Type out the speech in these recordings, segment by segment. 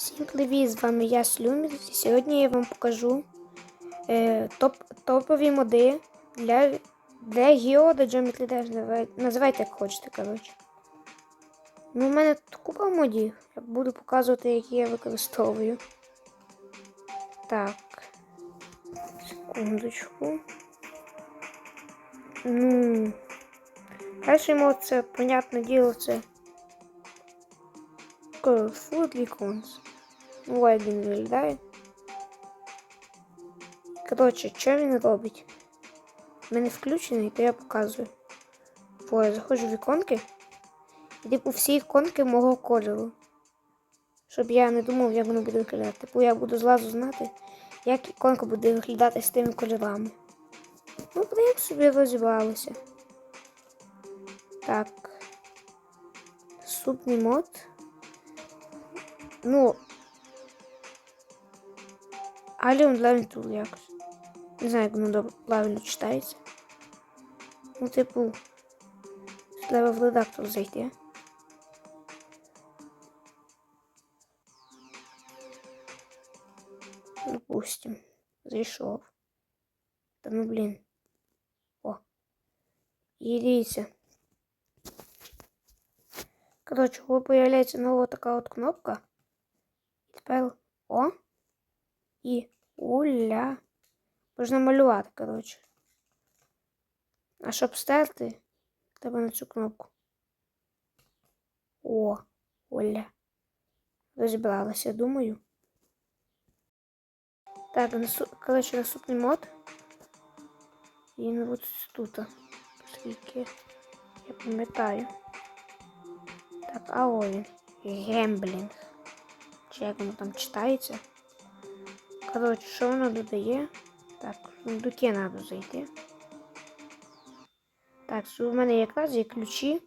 Всім привіт! З вами я Слюмір. І Сьогодні я вам покажу е, топ, топові моди для, для Geoda Geometry Dash. Називайте як хочете, коротше. Ну, у мене тут купа модів. Я буду показувати, які я використовую. Так. Секундочку. Ну. Перший мод це, понятне діло, це Food Icons. Як він виглядає. Коротше, що він робить? У мене включений, то я показую. Бо я заходжу в іконки. І типу всі іконки мого кольору. Щоб я не думав, як воно буде виглядати. Типу я буду зразу знати, як іконка буде виглядати з тими кольорами. Ну, прям собі розібралися. Так. Супний мод. Ну. Alien Learn Tool якось. Не знаю, як воно добре правильно читається. Ну, типу, треба в редактор зайти. Допустим. Зайшов. Та ну блін. О. І дивіться. Коротше, коли появляється нова така от кнопка. І тепер О. І уля. Можна малювати, коротше. А щоб стерти, треба на цю кнопку. О, Оля. Розібралася, думаю. Так, насу... коротше, наступний мод. Він ось тут. Оскільки я пам'ятаю. Так, а о він. Гемблінг. Чи як воно там читається? Коротше, що воно додає? Так, в сундуки треба зайти. Так, у мене якраз є ключі.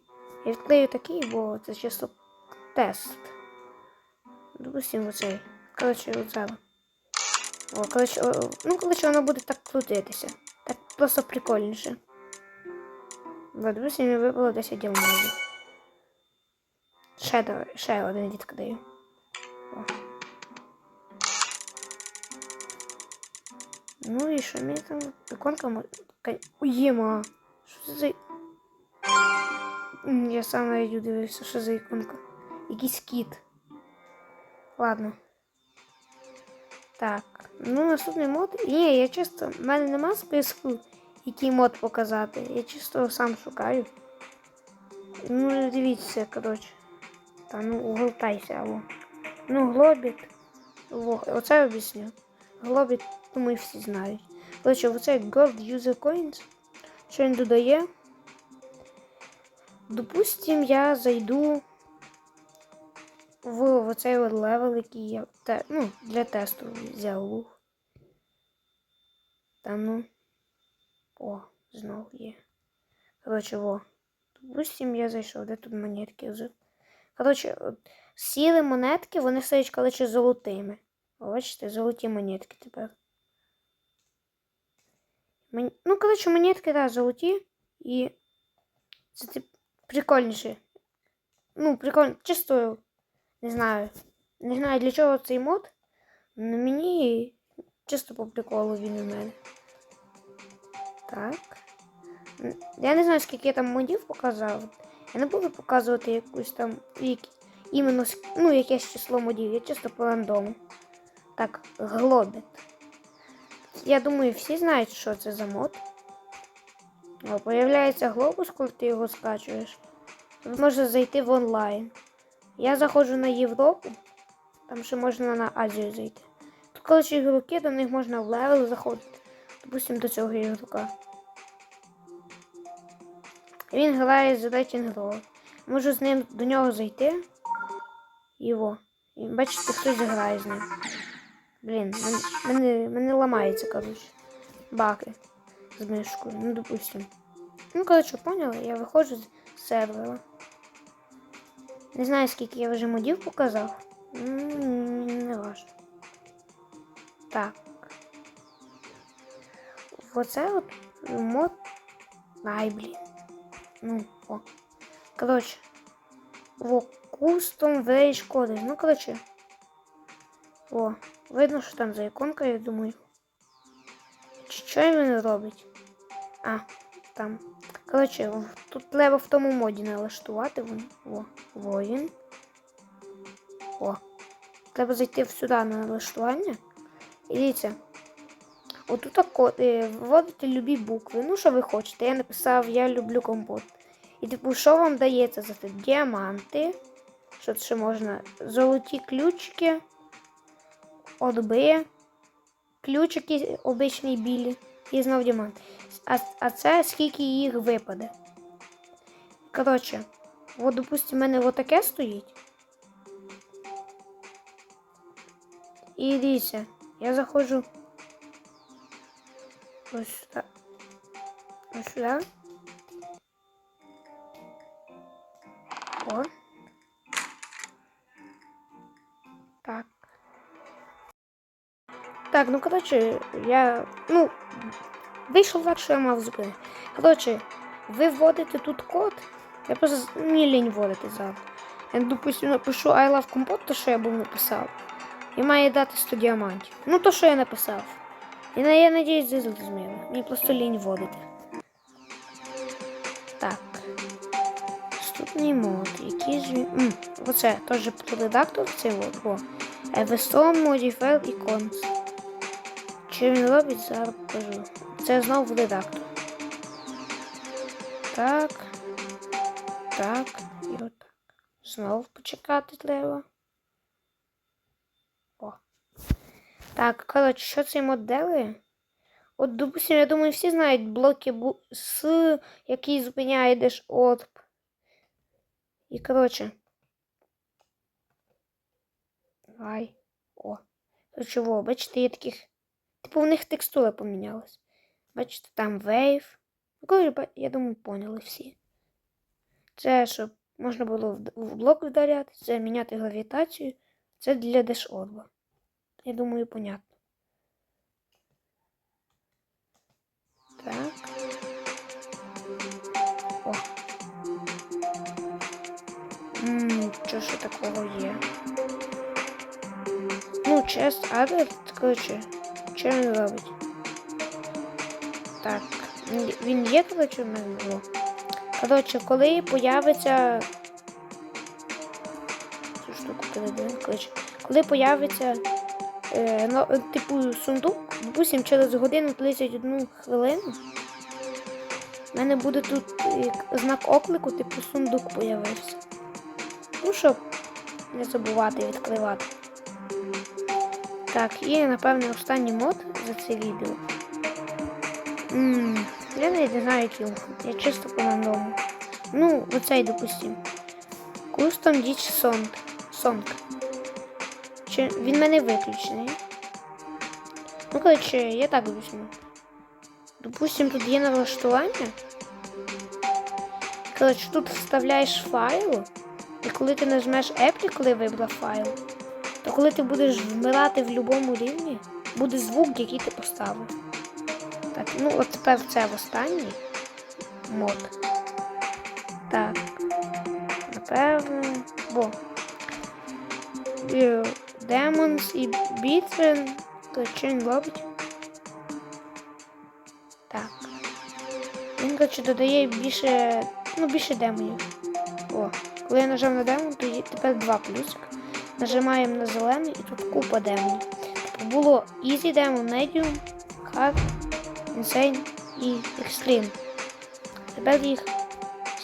Я відклею такий, бо це чисто тест. Допустимо оцей. Коротше, от зараз. О, коротше, о, ну, коротше, воно буде так крутитися. Так просто прикольніше. Вот, допустимо, мені випало 10 алмазів. Ще, ще один даю. О. Ну і що мені там іконка Уєма. Що це за... Я сам навіть дивився, що за іконка. Якийсь кіт. Ладно. Так. Ну, наступний мод. Ні, я чисто. в мене нема списку, який мод показати. Я чисто сам шукаю. Ну, дивіться, коротше. Та ну угортайся, або. Ну, глобіт. Оце об'ясню. Глобіт, думаю, всі знають. Коротше, оце Gold User Coins. Що він додає? Допустим, я зайду в оцей левел, який я те, ну, для тесту взяв луг. Та ну. О, знову є. Коротше, во. Допустим, я зайшов, де тут монетки. Коротше, от, сіли монетки, вони стають, коротше, золотими. Бачите, золоті монетки тепер. Мон... Ну, коротше, монетки, так, золоті. І це тип, прикольніше. Ну, прикольно, чисто, не знаю. Не знаю для чого цей мод. Но мені чисто по приколу він у мене. Так. Я не знаю, скільки я там модів показав. Я не буду показувати якусь там як, іменно ну, якесь число модів. Я чисто по рандому. Так, глобіт. Я думаю, всі знають, що це за мод. О, появляється глобус, коли ти його скачуєш. Тут можна зайти в онлайн. Я заходжу на Європу. Там ще можна на Азію зайти. Тут, коротше, ігроки, до них можна в левел заходити. Допустимо, до цього ігрока. Він грає з рейтинг Roll. Можу з ним до нього зайти. Його. І бачите, хтось грає з ним. Блін, мене, мене, мене ламається, коротше. Баки з мишкою. Ну, допустим. Ну, коротше, поняли, я виходжу з сервера. Не знаю, скільки я вже модів показав. М, Не важно. Так. Оце от мод. Ай, блін. Ну, о. Коротше. Во, кустом вейш коди. Ну, коротше. О, видно, що там за іконка, я думаю. Чи що він робить? А, там. Коротше, тут треба в тому моді налаштувати. Вон. О, воїн. О. Треба зайти сюди на налаштування. І дивіться. Отут е, вводите любі букви. Ну, що ви хочете. Я написав, я люблю компот. І типу, що вам дається за це? Діаманти. Що ще можна? Золоті ключики. Отби. Ключики обичні білі. І знов діамант. А, а це скільки їх випаде. Коротше, от, допустим, в мене отаке стоїть. І дивіться, я заходжу ось сюди. Ось сюди. Так, ну коротше, я. Ну, вийшов так, що я мав зупинити. Коротше, ви вводите тут код. Я просто мені лінь вводити зараз. Я, допустим, напишу I love compot, то, що я був написав. І має дати 100 діамантів. Ну, то, що я написав. І на- я надіюсь, ви зрозуміли. Мені просто лінь вводити. Так. Наступний мод. Який ж він. Оце теж редактор цей от. О. Evestom, Modifier і Cons. Що він робить, зараз покажу. Це знову редактор. Так. Так. І отак. Знову почекати треба. О. Так, коротше, що цей мод делає? От, допустим, я думаю, всі знають блоки с, які зупиняє деш отп. І коротше. Ай. О. Коротше, во, бачите, є таких. Типу в них текстура помінялась. Бачите, там wave. Ну, я думаю, поняли всі. Це щоб можна було в, блок вдаряти, це міняти гравітацію. Це для дешорба. Я думаю, понятно. Так. О. Ммм, що ще такого є? Ну, чест, адер, коротше, що він робить? Так, він- є, коротше, в мене було. Коротше, коли появиться. Цю штуку передаю. Коротше, коли появиться е, ну, е, типу сундук, допустим, через годину 31 хвилину. У мене буде тут знак оклику, типу сундук появився. Ну, щоб не забувати відкривати. Так, і напевне останній мод за це відео. Ммм, я не знаю, який. Я чисто по рандому. Ну, оцей, допустим. Custom Ditch Song. Song. Чи він мене виключений. Ну, коротше, я так візьму. Допустим, тут є налаштування. Коротше, тут вставляєш файл, і коли ти нажмеш Apply, коли вибрав файл, то коли ти будеш вмирати в будь-якому рівні, буде звук, який ти поставив. Так, ну от тепер це в останній мод. Так. Напевно. Бо. Е, Demons і бітви. То що він робить? Так. Він, коротше, додає більше. Ну, більше демонів. О, коли я нажав на демон, то тепер два плюсика. Нажимаємо на зелений і тут купа демонів. Типу було Easy Demon, Medium, Hard, Insane і Extreme. Тепер їх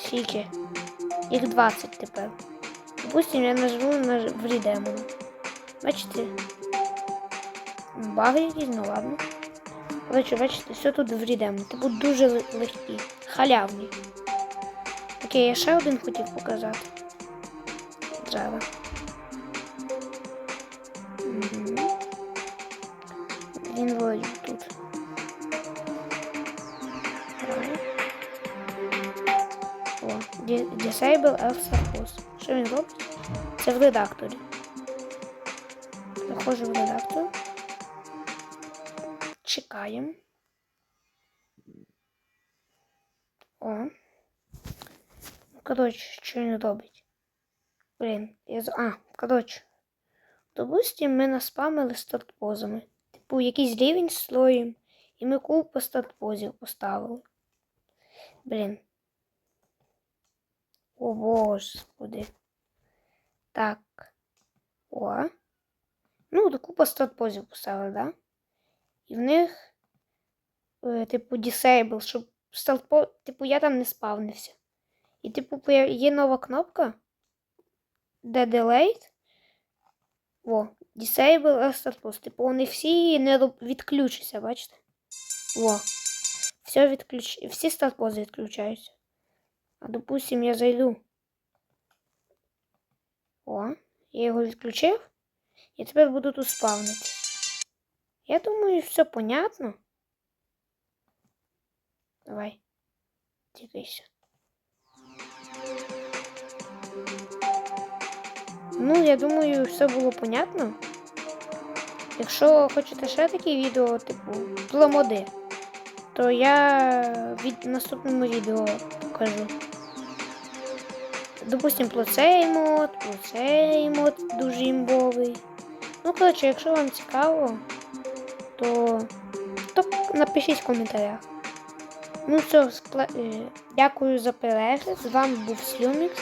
скільки? Їх 20 тепер. Допустим, я нажму на Demon. Бачите? Баги якісь, ну ладно. Коротше, бачите, все тут в рідему. Типу дуже легкі. Халявні. Окей, я ще один хотів показати. Зараз. Він вроді тут. О, Disable Elf Suppose. Що він робить? Це в редакторі. Заходжу в редактор. Чекаємо. О. Коротше, що він робить? Блін, я. А, коротше. Допустим, ми наспамили стартпозами. Типу, якийсь рівень строїм, і ми купу стартпозів поставили. Блін. О, боже, господи. Так. О. Ну, купа стартпозів поставили, да? І в них, е, типу, disable, щоб стартпо... Типу, я там не спавнився. І, типу, є нова кнопка, де delayed. О, disable a start post. Типу, вони всі не відключаться, бачите? О. Все відключ... Всі стартпози відключаються. А допустим, я зайду. О, я його відключив. І тепер буду тут спавнити. Я думаю, все понятно. Давай. Тікайся. Ну, я думаю, все було понятно. Якщо хочете ще такі відео, типу, про моди, то я від наступному відео покажу. Допустим, про цей мод, про цей мод дуже імбовий. Ну, коротше, якщо вам цікаво, то, то напишіть в коментарях. Ну все, скла- е, дякую за перегляд. З вами був Слюмікс.